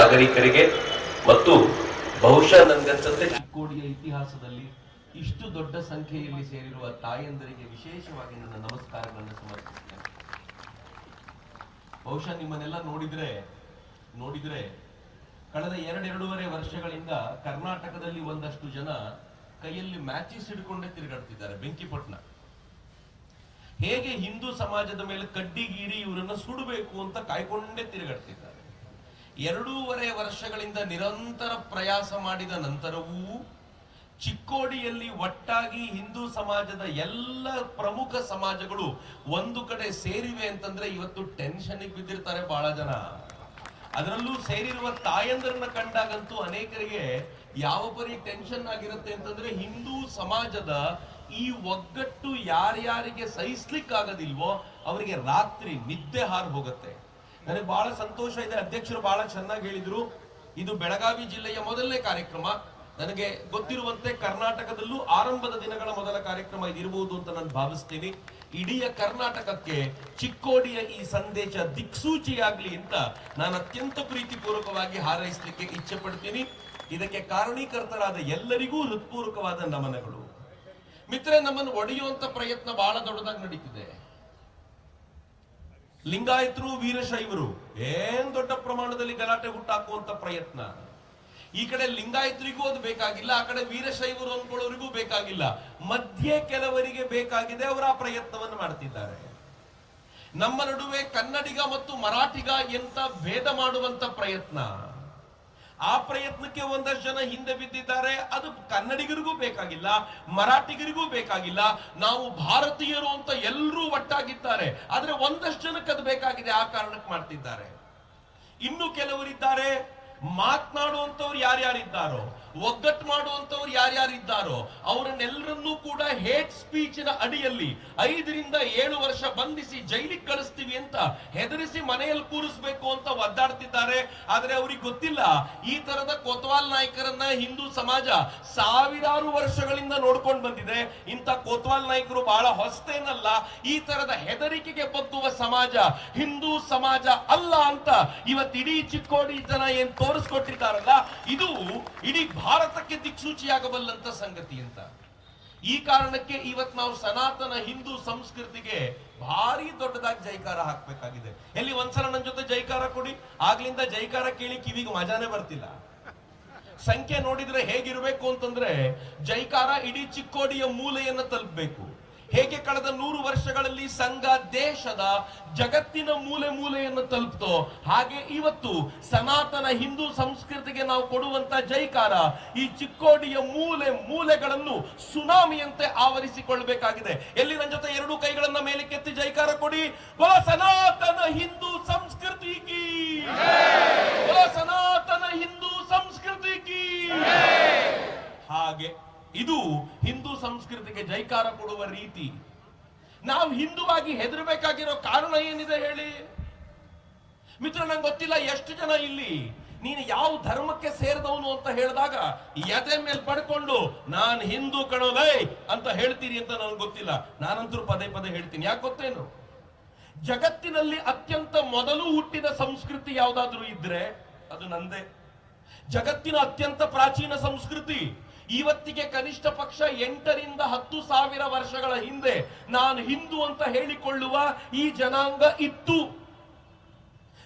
ನಾಗರಿಕರಿಗೆ ಮತ್ತು ಬಹುಶಃ ನನ್ಗನ್ಸುತ್ತೆ ಚಿಕ್ಕೋಡಿಯ ಇತಿಹಾಸದಲ್ಲಿ ಇಷ್ಟು ದೊಡ್ಡ ಸಂಖ್ಯೆಯಲ್ಲಿ ಸೇರಿರುವ ತಾಯಂದರಿಗೆ ವಿಶೇಷವಾಗಿ ನನ್ನ ನಮಸ್ಕಾರಗಳನ್ನು ಸಮರ್ಪಿಸುತ್ತೇನೆ ಬಹುಶಃ ನಿಮ್ಮನ್ನೆಲ್ಲ ನೋಡಿದ್ರೆ ನೋಡಿದ್ರೆ ಕಳೆದ ಎರಡೆರಡೂವರೆ ವರ್ಷಗಳಿಂದ ಕರ್ನಾಟಕದಲ್ಲಿ ಒಂದಷ್ಟು ಜನ ಕೈಯಲ್ಲಿ ಮ್ಯಾಚಿಸ್ ಹಿಡ್ಕೊಂಡೇ ತಿರುಗಾಡ್ತಿದ್ದಾರೆ ಬೆಂಕಿಪಟ್ಟಣ ಹೇಗೆ ಹಿಂದೂ ಸಮಾಜದ ಮೇಲೆ ಕಡ್ಡಿಗೀರಿ ಇವರನ್ನ ಸುಡಬೇಕು ಅಂತ ಕಾಯ್ಕೊಂಡೇ ತಿರುಗಾಡ್ತಿದ್ದಾರೆ. ಎರಡೂವರೆ ವರ್ಷಗಳಿಂದ ನಿರಂತರ ಪ್ರಯಾಸ ಮಾಡಿದ ನಂತರವೂ ಚಿಕ್ಕೋಡಿಯಲ್ಲಿ ಒಟ್ಟಾಗಿ ಹಿಂದೂ ಸಮಾಜದ ಎಲ್ಲ ಪ್ರಮುಖ ಸಮಾಜಗಳು ಒಂದು ಕಡೆ ಸೇರಿವೆ ಅಂತಂದ್ರೆ ಇವತ್ತು ಟೆನ್ಷನ್ ಬಿದ್ದಿರ್ತಾರೆ ಬಹಳ ಜನ. ಅದರಲ್ಲೂ ಸೇರಿರುವ ತಾಯಂದರನ್ನ ಕಂಡಾಗಂತೂ ಅನೇಕರಿಗೆ ಯಾವ ಪರಿ ಟೆನ್ಷನ್ ಆಗಿರುತ್ತೆ ಅಂತಂದ್ರೆ ಹಿಂದೂ ಸಮಾಜದ ಈ ಒಗ್ಗಟ್ಟು ಯಾರ್ಯಾರಿಗೆ ಸಹಿಸ್ಲಿಕ್ಕಾಗದಿಲ್ವೋ ಅವರಿಗೆ ರಾತ್ರಿ ನಿದ್ದೆ ಹಾರು ಹೋಗುತ್ತೆ. ನನಗೆ ಬಹಳ ಸಂತೋಷ ಇದೆ. ಅಧ್ಯಕ್ಷರು ಬಹಳ ಚೆನ್ನಾಗಿ ಹೇಳಿದ್ರು. ಇದು ಬೆಳಗಾವಿ ಜಿಲ್ಲೆಯ ಮೊದಲನೇ ಕಾರ್ಯಕ್ರಮ. ನನಗೆ ಗೊತ್ತಿರುವಂತೆ ಕರ್ನಾಟಕದಲ್ಲೂ ಆರಂಭದ ದಿನಗಳ ಮೊದಲ ಕಾರ್ಯಕ್ರಮ ಇದಿರಬಹುದು ಅಂತ ನಾನು ಭಾವಿಸ್ತೀನಿ. ಇಡೀ ಕರ್ನಾಟಕಕ್ಕೆ ಚಿಕ್ಕೋಡಿಯ ಈ ಸಂದೇಶ ದಿಕ್ಸೂಚಿಯಾಗ್ಲಿ ಅಂತ ನಾನು ಅತ್ಯಂತ ಪ್ರೀತಿಪೂರ್ವಕವಾಗಿ ಹಾರೈಸಲಿಕ್ಕೆ ಇಚ್ಛೆ ಪಡ್ತೀನಿ. ಇದಕ್ಕೆ ಕಾರಣೀಕರ್ತರಾದ ಎಲ್ಲರಿಗೂ ಹೃತ್ಪೂರ್ವಕವಾದ ನಮನಗಳು. ಮಿತ್ರ ನಮ್ಮನ್ನು ಒಡೆಯುವಂತ ಪ್ರಯತ್ನ ಬಹಳ ದೊಡ್ಡದಾಗಿ ನಡೀತಿದೆ. ಲಿಂಗಾಯತರು, ವೀರಶೈವರು, ಏನ್ ದೊಡ್ಡ ಪ್ರಮಾಣದಲ್ಲಿ ಗಲಾಟೆ ಹುಟ್ಟಾಕುವಂತ ಪ್ರಯತ್ನ. ಈ ಕಡೆ ಲಿಂಗಾಯತರಿಗೂ ಅದು ಬೇಕಾಗಿಲ್ಲ, ಆ ಕಡೆ ವೀರಶೈವರು ಅನ್ಕೊಳ್ಳೋರಿಗೂ ಬೇಕಾಗಿಲ್ಲ. ಮಧ್ಯೆ ಕೆಲವರಿಗೆ ಬೇಕಾಗಿದೆ, ಅವರ ಆ ಪ್ರಯತ್ನವನ್ನು ಮಾಡ್ತಿದ್ದಾರೆ. ನಮ್ಮ ನಡುವೆ ಕನ್ನಡಿಗ ಮತ್ತು ಮರಾಠಿಗ ಎಂತ ಭೇದ ಮಾಡುವಂತ ಪ್ರಯತ್ನ. ಆ ಪ್ರಯತ್ನಕ್ಕೆ ಒಂದಷ್ಟು ಜನ ಹಿಂದೆ ಬಿದ್ದಿದ್ದಾರೆ. ಅದು ಕನ್ನಡಿಗರಿಗೂ ಬೇಕಾಗಿಲ್ಲ, ಮರಾಠಿಗರಿಗೂ ಬೇಕಾಗಿಲ್ಲ. ನಾವು ಭಾರತೀಯರು ಅಂತ ಎಲ್ಲರೂ ಒಟ್ಟಾಗಿದ್ದಾರೆ. ಆದ್ರೆ ಒಂದಷ್ಟು ಜನಕ್ಕೆ ಅದು ಬೇಕಾಗಿದೆ. ಆ ಕಾರಣಕ್ಕೆ ಮಾಡ್ತಿದ್ದಾರೆ. ಇನ್ನು ಕೆಲವರಿದ್ದಾರೆ. ಮಾತನಾಡುವಂತವ್ರು ಯಾರ್ಯಾರಿದ್ದಾರೋ ಒಗ್ಗಟ್ಟು ಮಾಡುವಂತವ್ರು ಯಾರ್ಯಾರಿದ್ದಾರೋ ಅವರನ್ನೆಲ್ಲರನ್ನೂ ಕೂಡ ಹೇಟ್ ಸ್ಪೀಚಿನ ಅಡಿಯಲ್ಲಿ ಐದರಿಂದ ಏಳು ವರ್ಷ ಬಂಧಿಸಿ ಜೈಲಿಗೆ ಕಳಿಸ್ತೀವಿ ಅಂತ ಹೆದರಿಸಿ ಮನೆಯಲ್ಲಿ ಕೂರಿಸ್ಬೇಕು ಅಂತ ಒದ್ದಾಡ್ತಿದ್ದಾರೆ. ಆದ್ರೆ ಅವ್ರಿಗೆ ಗೊತ್ತಿಲ್ಲ, ಈ ತರದ ಕೊತ್ವಾಲ್ ನಾಯಕರನ್ನ ಹಿಂದೂ ಸಮಾಜ ಸಾವಿರಾರು ವರ್ಷಗಳಿಂದ ನೋಡ್ಕೊಂಡು ಬಂದಿದೆ. ಇಂಥ ಕೊತ್ವಾಲ್ ನಾಯಕರು ಬಹಳ ಹೊಸತೇನಲ್ಲ. ಈ ತರದ ಹೆದರಿಕೆಗೆ ಬಗ್ಗುವ ಸಮಾಜ ಹಿಂದೂ ಸಮಾಜ ಅಲ್ಲ ಅಂತ ಇವತ್ತಿಡೀ ಚಿಕ್ಕೋಡಿ ಜನ ಏನ್ ತೋರಿಸ್ಕೊಟ್ಟಿದ್ದಾರಲ್ಲ, ಇದು ಇಡೀ ಭಾರತಕ್ಕೆ ದಿಕ್ಸೂಚಿಯಾಗಬಲ್ಲಂತ ಸಂಗತಿ ಅಂತ. ಈ ಕಾರಣಕ್ಕೆ ಇವತ್ ನಾವು ಸನಾತನ ಹಿಂದೂ ಸಂಸ್ಕೃತಿಗೆ ಭಾರಿ ದೊಡ್ಡದಾಗಿ ಜೈಕಾರ ಹಾಕ್ಬೇಕಾಗಿದೆ. ಎಲ್ಲಿ ಒಂದ್ಸಲ ನನ್ನ ಜೊತೆ ಜೈಕಾರ ಕೊಡಿ, ಆಗ್ಲಿಂದ ಜೈಕಾರ ಕೇಳಿ ಕಿವಿಗೆ ಮಜಾನೇ ಬರ್ತಿಲ್ಲ. ಸಂಖ್ಯೆ ನೋಡಿದ್ರೆ ಹೇಗಿರ್ಬೇಕು ಅಂತಂದ್ರೆ ಜೈಕಾರ ಇಡೀ ಚಿಕ್ಕೋಡಿಯ ಮೂಲೆಯನ್ನು ತಲುಪಬೇಕು. ಹೇಗೆ ಕಳೆದ ನೂರು ವರ್ಷಗಳಲ್ಲಿ ಸಂಘ ದೇಶದ ಜಗತ್ತಿನ ಮೂಲೆ ಮೂಲೆಯನ್ನು ತಲುಪ್ತೋ ಹಾಗೆ ಇವತ್ತು ಸನಾತನ ಹಿಂದೂ ಸಂಸ್ಕೃತಿಗೆ ನಾವು ಕೊಡುವಂತ ಜೈಕಾರ ಈ ಚಿಕ್ಕೋಡಿಯ ಮೂಲೆ ಮೂಲೆಗಳನ್ನು ಸುನಾಮಿಯಂತೆ ಆವರಿಸಿಕೊಳ್ಳಬೇಕಾಗಿದೆ. ಎಲ್ಲಿ ನನ್ನ ಜೊತೆ ಎರಡು ಕೈಗಳನ್ನ ಮೇಲೆ ಕೆತ್ತಿ ಜೈಕಾರ ಕೊಡಿ. ಸನಾತನ ಹಿಂದೂ ಸಂಸ್ಕೃತಿ ಕೀ ಬಲ ಸನಾತನ ಹಿಂದೂ ಸಂಸ್ಕೃತಿ ಕೀ ಹಾಗೆ ಇದು ಹಿಂದೂ ಜೈಕಾರ ಕೊಡುವ ರೀತಿ. ನಾವು ಹಿಂದುವಾಗಿ ಹೆದರಬೇಕಾಗಿರೋ ಕಾರಣ ಏನಿದೆ ಹೇಳಿ? ಮಿತ್ರ ನಂಗೆ ಗೊತ್ತಿಲ್ಲ ಎಷ್ಟು ಜನ ಇಲ್ಲಿ. ನೀನು ಯಾವ ಧರ್ಮಕ್ಕೆ ಸೇರಿದವನು ಅಂತ ಹೇಳಿದಾಗ, ಎದೆ ಮೇಲೆ ಪಡ್ಕೊಂಡು, ನಾನು ಹಿಂದೂ ಕಣೋದೈ ಅಂತ ಹೇಳ್ತೀರಿ ಅಂತ ನನಗೆ ಗೊತ್ತಿಲ್ಲ. ನಾನಂತರೂ ಪದೇ ಪದೇ ಹೇಳ್ತೀನಿ. ಯಾಕೆ ಗೊತ್ತೇನು? ಜಗತ್ತಿನಲ್ಲಿ ಅತ್ಯಂತ ಮೊದಲು ಹುಟ್ಟಿದ ಸಂಸ್ಕೃತಿ ಯಾವುದಾದ್ರೂ ಇದ್ರೆ, ಅದು ನಂದೇ. ಜಗತ್ತಿನ ಅತ್ಯಂತ ಪ್ರಾಚೀನ ಸಂಸ್ಕೃತಿ. ಇವತ್ತಿಗೆ ಕನಿಷ್ಠ ಪಕ್ಷ ಎಂಟರಿಂದ ಹತ್ತು ಸಾವಿರ ವರ್ಷಗಳ ಹಿಂದೆ ನಾನು ಹಿಂದೂ ಅಂತ ಹೇಳಿಕೊಳ್ಳುವ ಈ ಜನಾಂಗ ಇತ್ತು.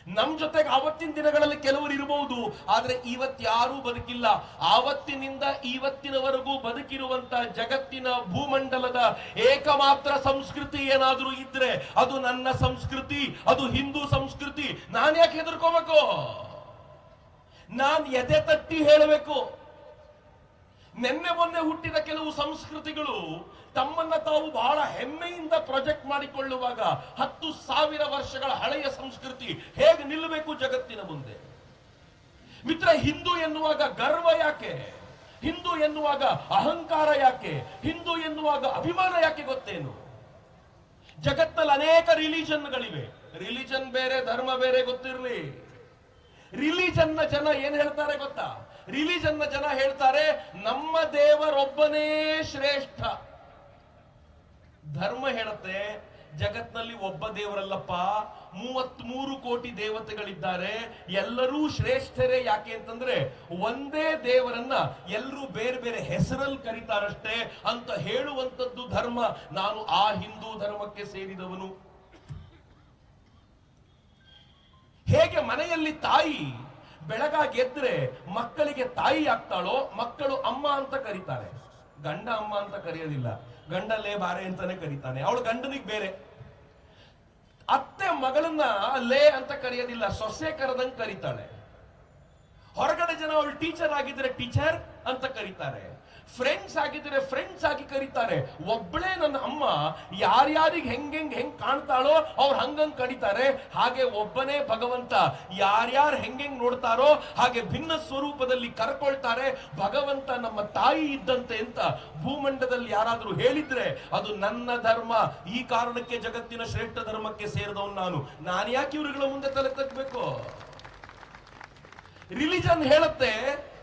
ನಮ್ ಜೊತೆಗೆ ಆವತ್ತಿನ ದಿನಗಳಲ್ಲಿ ಕೆಲವರು ಇರಬಹುದು, ಆದ್ರೆ ಇವತ್ಯಾರೂ ಬದುಕಿಲ್ಲ. ಆವತ್ತಿನಿಂದ ಇವತ್ತಿನವರೆಗೂ ಬದುಕಿರುವಂತ ಜಗತ್ತಿನ ಭೂಮಂಡಲದ ಏಕಮಾತ್ರ ಸಂಸ್ಕೃತಿ ಏನಾದ್ರೂ ಇದ್ರೆ ಅದು ನನ್ನ ಸಂಸ್ಕೃತಿ, ಅದು ಹಿಂದೂ ಸಂಸ್ಕೃತಿ. ನಾನು ಯಾಕೆ ಹೆದರ್ಕೋಬೇಕು? ನಾನ್ ಎದೆ ತಟ್ಟಿ ಹೇಳಬೇಕು. ನಿನ್ನೆ ಮೊನ್ನೆ ಹುಟ್ಟಿದ ಕೆಲವು ಸಂಸ್ಕೃತಿಗಳು ತಮ್ಮನ್ನ ತಾವು ಬಹಳ ಹೆಮ್ಮೆಯಿಂದ ಪ್ರೊಜೆಕ್ಟ್ ಮಾಡಿಕೊಳ್ಳುವಾಗ ಹತ್ತು ಸಾವಿರ ವರ್ಷಗಳ ಹಳೆಯ ಸಂಸ್ಕೃತಿ ಹೇಗೆ ನಿಲ್ಲಬೇಕು ಜಗತ್ತಿನ ಮುಂದೆ? ಮಿತ್ರ, ಹಿಂದೂ ಎನ್ನುವಾಗ ಗರ್ವ ಯಾಕೆ? ಹಿಂದೂ ಎನ್ನುವಾಗ ಅಹಂಕಾರ ಯಾಕೆ? ಹಿಂದೂ ಎನ್ನುವಾಗ ಅಭಿಮಾನ ಯಾಕೆ ಗೊತ್ತೇನು? ಜಗತ್ತಲ್ಲಿ ಅನೇಕ ರಿಲಿಜನ್ಗಳಿವೆ. ರಿಲಿಜನ್ ಬೇರೆ, ಧರ್ಮ ಬೇರೆ ಗೊತ್ತಿರಲಿ. ರಿಲಿಜನ್ನ ಜನ ಏನ್ ಹೇಳ್ತಾರೆ ಗೊತ್ತಾ? ರಿಲಿಜನ್ನ ಜನ ಹೇಳ್ತಾರೆ, ನಮ್ಮ ದೇವರೊಬ್ಬನೇ ಶ್ರೇಷ್ಠ. ಧರ್ಮ ಹೇಳುತ್ತೆ, ಜಗತ್ನಲ್ಲಿ ಒಬ್ಬ ದೇವರಲ್ಲಪ್ಪ, ಮೂವತ್ಮೂರು ಕೋಟಿ ದೇವತೆಗಳಿದ್ದಾರೆ, ಎಲ್ಲರೂ ಶ್ರೇಷ್ಠರೇ ಯಾಕೆ ಅಂತಂದ್ರೆ, ಒಂದೇ ದೇವರನ್ನ ಎಲ್ಲರೂ ಬೇರೆ ಬೇರೆ ಹೆಸರಲ್ಲಿ ಕರೀತಾರಷ್ಟೇ ಅಂತ ಹೇಳುವಂತದ್ದು ಧರ್ಮ. ನಾನು ಆ ಹಿಂದೂ ಧರ್ಮಕ್ಕೆ ಸೇರಿದವನು. ಹೇಗೆ ಮನೆಯಲ್ಲಿ ತಾಯಿ ಬೆಳಗಾಗಿ ಎದ್ರೆ ಮಕ್ಕಳಿಗೆ ತಾಯಿ ಆಗ್ತಾಳೋ ಮಕ್ಕಳು ಅಮ್ಮ ಅಂತ ಕರೀತಾರೆ. ಗಂಡ ಅಮ್ಮ ಅಂತ ಕರೆಯೋದಿಲ್ಲ. ಗಂಡಲ್ಲೇ ಬಾರೆ ಅಂತಾನೆ ಕರೀತಾನೆ. ಅವಳು ಗಂಡನಿಗೆ ಬೇರೆ. ಅತ್ತೆ ಮಗಳನ್ನ ಲೇ ಅಂತ ಕರೆಯೋದಿಲ್ಲ. ಸೊಸೆ ಕರೆದಂಗ್ ಕರೀತಾಳೆ. ಹೊರಗಡೆ ಜನ ಅವಳು ಟೀಚರ್ ಆಗಿದ್ರೆ ಟೀಚರ್ ಅಂತ ಕರೀತಾರೆ. ಫ್ರೆಂಡ್ಸ್ ಆಗಿದ್ರೆ ಫ್ರೆಂಡ್ಸ್ ಆಗಿ ಕರೀತಾರೆ. ಒಬ್ಬಳೇ ನನ್ನ ಅಮ್ಮ ಯಾರ್ಯಾರಿಗೆ ಹೆಂಗ್ ಹೆಂಗ್ ಕಾಣ್ತಾಳೋ ಅವ್ರು ಹಂಗಂಗ್ ಕರೀತಾರೆ. ಹಾಗೆ ಒಬ್ಬನೇ ಭಗವಂತ ಯಾರ್ಯಾರು ಹೆಂಗೆಂಗ್ ನೋಡ್ತಾರೋ ಹಾಗೆ ಭಿನ್ನ ಸ್ವರೂಪದಲ್ಲಿ ಕರ್ಕೊಳ್ತಾರೆ. ಭಗವಂತ ನಮ್ಮ ತಾಯಿ ಇದ್ದಂತೆ ಅಂತ ಭೂಮಂಡದಲ್ಲಿ ಯಾರಾದ್ರೂ ಹೇಳಿದ್ರೆ ಅದು ನನ್ನ ಧರ್ಮ. ಈ ಕಾರಣಕ್ಕೆ ಜಗತ್ತಿನ ಶ್ರೇಷ್ಠ ಧರ್ಮಕ್ಕೆ ಸೇರಿದವನು ನಾನು. ನಾನು ಯಾಕೆ ಇವ್ರುಗಳ ಮುಂದೆ ತಲೆ ತಗ್ಬೇಕು? ರಿಲಿಜನ್ ಹೇಳುತ್ತೆ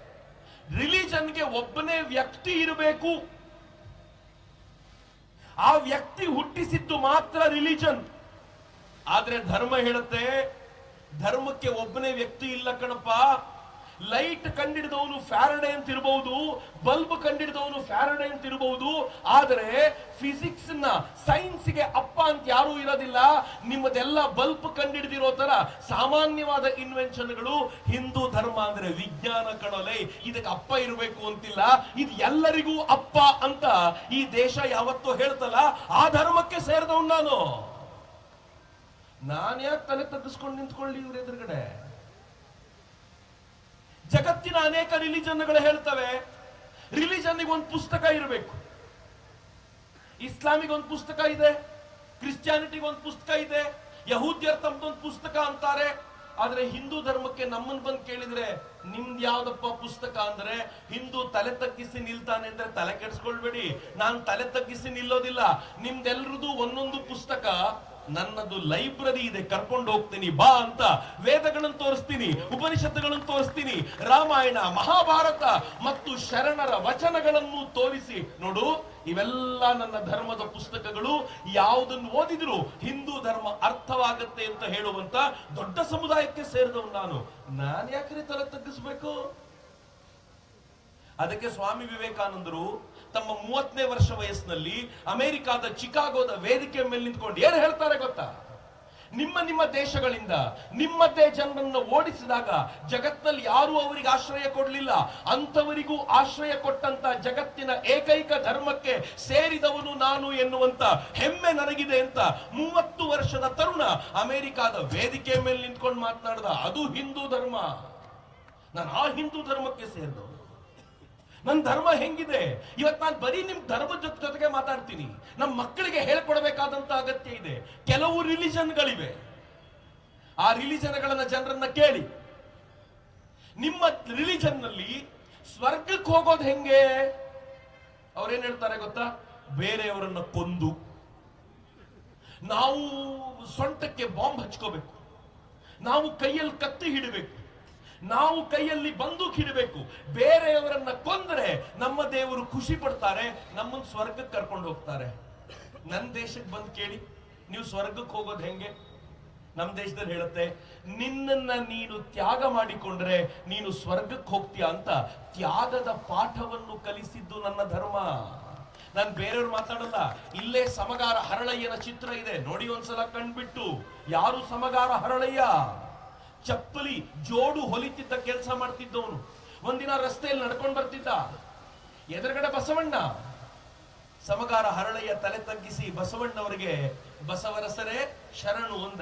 ರಿಲಿಜನ್ಗೆ ಒಬ್ಬನೇ ವ್ಯಕ್ತಿ ಇರಬೇಕು. ಆ ವ್ಯಕ್ತಿ ಹುಟ್ಟಿಸಿದ್ದು ಮಾತ್ರ ರಿಲಿಜನ್. ಆದ್ರೆ ಧರ್ಮ ಹೇಳುತ್ತೆ, ಧರ್ಮಕ್ಕೆ ಒಬ್ಬನೇ ವ್ಯಕ್ತಿ ಇಲ್ಲ ಕಣಪ್ಪ. ಲೈಟ್ ಕಂಡಿಡಿದವನು ಫ್ಯಾರಡೆ ಅಂತ ಇರಬಹುದು ಬಲ್ಬ್ ಕಂಡಿಡಿದವನು ಫ್ಯಾರಡೆ ಅಂತ ಇರಬಹುದು ಆದರೆ ಫಿಸಿಕ್ಸ್ನ ಸೈನ್ಸ್ಗೆ ಅಪ್ಪ ಅಂತ ಯಾರೂ ಇರೋದಿಲ್ಲ. ನಿಮ್ಮದೆಲ್ಲ ಬಲ್ಬ್ ಕಂಡಿಡಿದಿರೋ ತರ ಸಾಮಾನ್ಯವಾದ ಇನ್ವೆನ್ಷನ್ಗಳು ಹಿಂದೂ ಧರ್ಮ ಅಂದ್ರೆ ವಿಜ್ಞಾನ ಕಣಲೆ, ಇದಕ್ಕೆ ಅಪ್ಪ ಇರಬೇಕು ಅಂತಿಲ್ಲ. ಇದು ಎಲ್ಲರಿಗೂ ಅಪ್ಪ ಅಂತ ಈ ದೇಶ ಯಾವತ್ತೂ ಹೇಳ್ತಲ್ಲ, ಆ ಧರ್ಮಕ್ಕೆ ಸೇರಿದವನು ನಾನು. ನಾನು ಯಾಕೆ ತಲೆ ತಗ್ಗಿಸ್ಕೊಂಡು ನಿಂತ್ಕೊಳ್ಳಿ ಇವ್ರ ಎದುರುಗಡೆ. ಜಗತ್ತಿನ ಅನೇಕ ರಿಲಿಜನ್ಗಳು ಹೇಳ್ತವೆ ರಿಲಿಜನ್ಗೆ ಒಂದು ಪುಸ್ತಕ ಇರಬೇಕು. ಇಸ್ಲಾಮಿಗೆ ಒಂದು ಪುಸ್ತಕ ಇದೆ ಕ್ರಿಶ್ಚಿಯಾನಿಟಿಗೆ ಒಂದು ಪುಸ್ತಕ ಇದೆ ಯಹೂದ್ಯರ್ ತಮ್ದೊಂದು ಪುಸ್ತಕ ಅಂತಾರೆ, ಆದ್ರೆ ಹಿಂದೂ ಧರ್ಮಕ್ಕೆ ನಮ್ಮನ್ ಬಂದು ಕೇಳಿದ್ರೆ ನಿಮ್ದು ಯಾವ್ದಪ್ಪ ಪುಸ್ತಕ ಅಂದ್ರೆ, ಹಿಂದೂ ತಲೆ ತಗ್ಗಿಸಿ ನಿಲ್ತಾನೆ ಅಂದ್ರೆ ತಲೆ ಕೆಡಿಸ್ಕೊಳ್ಬೇಡಿ. ನಾನು ತಲೆ ತಗ್ಗಿಸಿ ನಿಲ್ಲೋದಿಲ್ಲ ನಿಮ್ದೆಲ್ರದು ಒಂದೊಂದು ಪುಸ್ತಕ ನನ್ನದು ಲೈಬ್ರರಿ ಇದೆ, ಕರ್ಕೊಂಡು ಹೋಗ್ತೀನಿ, ಬಾ ಅಂತ ವೇದಗಳನ್ನು ತೋರಿಸ್ತೀನಿ, ಉಪನಿಷತ್ತುಗಳನ್ನು ತೋರಿಸ್ತೀನಿ, ರಾಮಾಯಣ, ಮಹಾಭಾರತ ಮತ್ತು ಶರಣರ ವಚನಗಳನ್ನು ತೋರಿಸಿ. ನೋಡು, ಇವೆಲ್ಲ ನನ್ನ ಧರ್ಮದ ಪುಸ್ತಕಗಳು. ಯಾವುದನ್ನು ಓದಿದ್ರು ಹಿಂದೂ ಧರ್ಮ ಅರ್ಥವಾಗತ್ತೆ ಅಂತ ಹೇಳುವಂತ ದೊಡ್ಡ ಸಮುದಾಯಕ್ಕೆ ಸೇರಿದವನು ನಾನು. ನಾನು ಯಾಕ್ರಿ ತಲೆ ತಗ್ಗಿಸ್ಬೇಕು? ಅದಕ್ಕೆ ಸ್ವಾಮಿ ವಿವೇಕಾನಂದರು ತಮ್ಮ ಮೂವತ್ತನೇ ವರ್ಷ ವಯಸ್ಸಿನಲ್ಲಿ ಅಮೆರಿಕಾದ ಚಿಕಾಗೋದ ವೇದಿಕೆ ಮೇಲೆ ನಿಂತ್ಕೊಂಡು ಏನು ಹೇಳ್ತಾರೆ ಗೊತ್ತಾ? ನಿಮ್ಮ ನಿಮ್ಮ ದೇಶಗಳಿಂದ ನಿಮ್ಮದೇ ಜನರನ್ನು ಓಡಿಸಿದಾಗ ಜಗತ್ತಿನಲ್ಲಿ ಯಾರೂ ಅವರಿಗೆ ಆಶ್ರಯ ಕೊಡಲಿಲ್ಲ. ಅಂಥವರಿಗೂ ಆಶ್ರಯ ಕೊಟ್ಟಂತ ಜಗತ್ತಿನ ಏಕೈಕ ಧರ್ಮಕ್ಕೆ ಸೇರಿದವನು ನಾನು ಎನ್ನುವಂತ ಹೆಮ್ಮೆ ನನಗಿದೆ ಅಂತ ಮೂವತ್ತು ವರ್ಷದ ತರುಣ ಅಮೆರಿಕಾದ ವೇದಿಕೆ ಮೇಲೆ ನಿಂತ್ಕೊಂಡು ಮಾತನಾಡ್ದ, ಅದು ಹಿಂದೂ ಧರ್ಮ. ನಾನು ಆ ಹಿಂದೂ ಧರ್ಮಕ್ಕೆ ಸೇರಿದವನು. ನನ್ನ ಧರ್ಮ ಹೆಂಗಿದೆ? ಇವತ್ತು ನಾನು ಬರೀ ನಿಮ್ಮ ಧರ್ಮದ ಜೊತೆ ಜೊತೆಗೆ ಮಾತಾಡ್ತೀನಿ. ನಮ್ಮ ಮಕ್ಕಳಿಗೆ ಹೇಳ್ಕೊಡ್ಬೇಕಾದಂತ ಅಗತ್ಯ ಇದೆ. ಕೆಲವು ರಿಲಿಜನ್ಗಳಿವೆ. ಆ ರಿಲಿಜನ್ಗಳನ್ನ ಜನರನ್ನ ಕೇಳಿ. ನಿಮ್ಮ ರಿಲಿಜನ್ನಲ್ಲಿ ಸ್ವರ್ಗಕ್ಕೆ ಹೋಗೋದು ಹೆಂಗೆ? ಅವ್ರೇನ್ ಹೇಳ್ತಾರೆ ಗೊತ್ತಾ? ಬೇರೆಯವರನ್ನ ಕೊಂದು. ನಾವು ಸೊಂಟಕ್ಕೆ ಬಾಂಬ್ ಹಚ್ಕೋಬೇಕು. ನಾವು ಕೈಯಲ್ಲಿ ಕತ್ತಿ ಹಿಡಬೇಕು. ನಾವು ಕೈಯಲ್ಲಿ ಬಂದೂಕ್ ಇಡಬೇಕು. ಬೇರೆಯವರನ್ನ ಕೊಂದ್ರೆ ನಮ್ಮ ದೇವರು ಖುಷಿ ಪಡ್ತಾರೆ ನಮ್ಮನ್ನು ಸ್ವರ್ಗಕ್ಕೆ ಕರ್ಕೊಂಡು ಹೋಗ್ತಾರೆ. ನನ್ನ ದೇಶಕ್ಕೆ ಬಂದು ಕೇಳಿ, ನೀವು ಸ್ವರ್ಗಕ್ಕೆ ಹೋಗೋದು ಹೆಂಗೆ? ನಮ್ಮ ದೇಶದಲ್ಲಿ ಹೇಳುತ್ತೆ, ನಿನ್ನನ್ನ ನೀನು ತ್ಯಾಗ ಮಾಡಿಕೊಂಡ್ರೆ ನೀನು ಸ್ವರ್ಗಕ್ಕೆ ಹೋಗ್ತೀಯ ಅಂತ ತ್ಯಾಗದ ಪಾಠವನ್ನು ಕಲಿಸಿದ್ದು ನನ್ನ ಧರ್ಮ. ನಾನು ಬೇರೆಯವ್ರು ಮಾತಾಡಲ್ಲ, ಇಲ್ಲೇ ಸಮಗಾರ ಹರಳಯ್ಯನ ಚಿತ್ರ ಇದೆ. ನೋಡಿ ಒಂದ್ಸಲ ಕಣ್ಬಿಟ್ಟು, ಯಾರು ಸಮಗಾರ ಹರಳಯ್ಯ? ಚಪ್ಪಲಿ ಜೋಡು ಹೊಲಿತಿದ್ದ ಕೆಲಸ ಮಾಡ್ತಿದ್ದವನು. ಒಂದಿನ ರಸ್ತೆಯಲ್ಲಿ ನಡ್ಕೊಂಡು ಬರ್ತಿದ್ದ. ಎದುರುಗಡೆ ಬಸವಣ್ಣ. ಸಮಗಾರ ಹರಳಯ್ಯ ತಲೆ ತಗ್ಗಿಸಿ ಬಸವಣ್ಣವರಿಗೆ, ಬಸವರಸರೇ, ಶರಣು ಒಂದ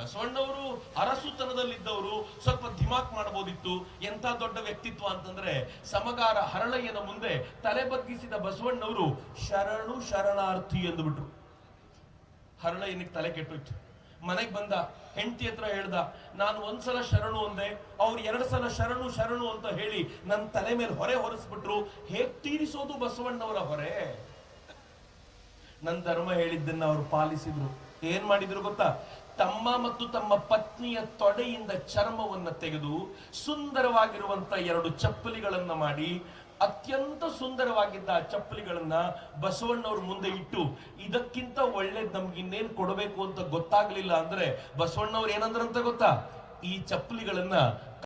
ಬಸವಣ್ಣವರು ಅರಸುತನದಲ್ಲಿದ್ದವರು, ಸ್ವಲ್ಪ ಧಿಮಾಕ್ ಮಾಡಬಹುದಿತ್ತು ಎಂತ ದೊಡ್ಡ ವ್ಯಕ್ತಿತ್ವ ಅಂತಂದ್ರೆ, ಸಮಗಾರ ಹರಳಯ್ಯನ ಮುಂದೆ ತಲೆ ಬಗ್ಗಿಸಿದ ಬಸವಣ್ಣವರು, ಶರಣು ಶರಣಾರ್ಥಿ ಎಂದುಬಿಟ್ರು. ಹರಳಯ್ಯನಿಗೆ ತಲೆ ಕೆಟ್ಟೋಯ್ತು. ಮನೆಗೆ ಬಂದ ಹೆಂಡತಿ ಹತ್ರ ಹೇಳ್ದ, ನಾನು ಒಂದ್ಸಲ ಶರಣು ಅಂದೆ, ಅವ್ರು ಎರಡು ಸಲ ಶರಣು ಶರಣು ಅಂತ ಹೇಳಿ ನನ್ನ ತಲೆ ಮೇಲೆ ಹೊರೆ ಹೊರಿಸ್ಬಿಟ್ರು. ಹೇಗ್ ತೀರಿಸೋದು ಬಸವಣ್ಣವರ ಹೊರೆ? ನನ್ನ ಧರ್ಮ ಹೇಳಿದ್ದನ್ನ ಅವರು ಪಾಲಿಸಿದ್ರು. ಏನ್ ಮಾಡಿದ್ರು ಗೊತ್ತಾ? ತಮ್ಮ ಮತ್ತು ತಮ್ಮ ಪತ್ನಿಯ ತೊಡೆಯಿಂದ ಚರ್ಮವನ್ನ ತೆಗೆದು ಸುಂದರವಾಗಿರುವಂತ ಎರಡು ಚಪ್ಪಲಿಗಳನ್ನ ಮಾಡಿ ಅತ್ಯಂತ ಸುಂದರವಾಗಿದ್ದ ಆ ಚಪ್ಪಲಿಗಳನ್ನ ಬಸವಣ್ಣವ್ರ ಮುಂದೆ ಇಟ್ಟು, ಇದಕ್ಕಿಂತ ಒಳ್ಳೇದ್ ನಮ್ಗೆ ಇನ್ನೇನ್ ಕೊಡಬೇಕು ಅಂತ ಗೊತ್ತಾಗ್ಲಿಲ್ಲ ಅಂದ್ರೆ ಬಸವಣ್ಣವ್ರು ಏನಂದ್ರಂತ ಗೊತ್ತಾ? ಈ ಚಪ್ಪಲಿಗಳನ್ನ